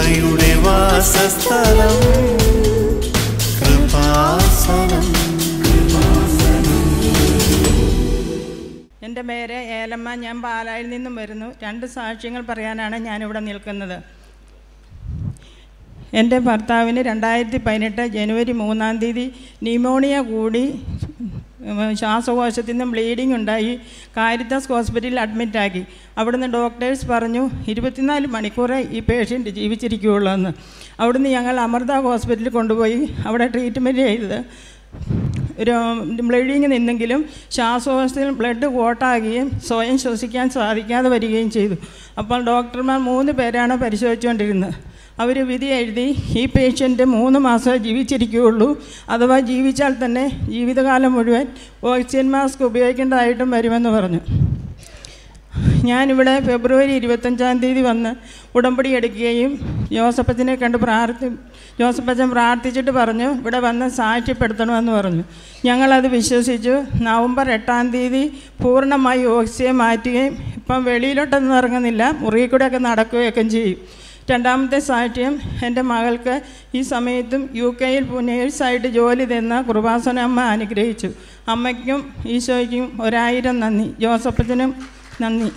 കൃപയുടെ വാസസ്ഥലം. കൃപാസനം. എന്റെ പേര് ഏലമ്മ. ഞാൻ പാലായിൽ നിന്നും വരുന്നു. രണ്ട് സാക്ഷ്യങ്ങൾ പറയാനാണ് ഞാനിവിടെ നിൽക്കുന്നത്. എന്റെ ഭർത്താവിന് രണ്ടായിരത്തി പതിനെട്ട് ജനുവരി മൂന്നാം തീയതി ന്യൂമോണിയ കൂടി ശ്വാസകോശത്തിൽ നിന്ന് ബ്ലീഡിംഗ് ഉണ്ടായി. കാരിത്താസ് ഹോസ്പിറ്റലിൽ അഡ്മിറ്റാക്കി അവിടുന്ന് ഡോക്ടേഴ്സ് പറഞ്ഞു ഇരുപത്തിനാല് മണിക്കൂറേ ഈ പേഷ്യന്റ് ജീവിച്ചിരിക്കുകയുള്ളൂ എന്ന് അവിടുന്ന് ഞങ്ങൾ അമൃത ഹോസ്പിറ്റലിൽ കൊണ്ടുപോയി. അവിടെ ട്രീറ്റ്മെന്റ് ചെയ്തത് ഒരു ബ്ലീഡിങ് നിന്നെങ്കിലും ശ്വാസകോശത്തിൽ ബ്ലഡ് കോട്ടാകുകയും സ്വയം ശ്വസിക്കാൻ സാധിക്കാതെ വരികയും ചെയ്തു. അപ്പോൾ ഡോക്ടർമാർ മൂന്ന് പേരാണ് പരിശോധിച്ചുകൊണ്ടിരുന്നത്. അവർ വിധി എഴുതി ഈ പേഷ്യന്റ് മൂന്ന് മാസമേ ജീവിച്ചിരിക്കുകയുള്ളൂ. അഥവാ ജീവിച്ചാൽ തന്നെ ജീവിതകാലം മുഴുവൻ ഓക്സിജൻ മാസ്ക് ഉപയോഗിക്കേണ്ടതായിട്ടും വരുമെന്ന് പറഞ്ഞു. ഞാനിവിടെ ഫെബ്രുവരി ഇരുപത്തഞ്ചാം തീയതി വന്ന് ഉടമ്പടി എടുക്കുകയും ജോസഫച്ചനെ കണ്ട് പ്രാർത്ഥി ജോസഫച്ചൻ പ്രാർത്ഥിച്ചിട്ട് പറഞ്ഞു ഇവിടെ വന്ന് സാക്ഷ്യപ്പെടുത്തണമെന്ന് പറഞ്ഞു. ഞങ്ങളത് വിശ്വസിച്ചു. നവംബർ എട്ടാം തീയതി പൂർണമായി ഓക്സിജൻ മാറ്റുകയും ഇപ്പം വെളിയിലോട്ടൊന്നും ഇറങ്ങുന്നില്ല. മുറിയിൽ കൂടെയൊക്കെ നടക്കുകയൊക്കെ ചെയ്യും. രണ്ടാമത്തെ സാക്ഷ്യം എന്റെ മകൾക്ക് ഈ സമയത്തും യു കെയിൽ നേഴ്സായിട്ട് ജോലി തന്ന കൃപാസന അമ്മ അനുഗ്രഹിച്ചു. അമ്മയ്ക്കും ഈശോയ്ക്കും ഒരായിരം നന്ദി. ജോസഫത്തിനും നന്ദി.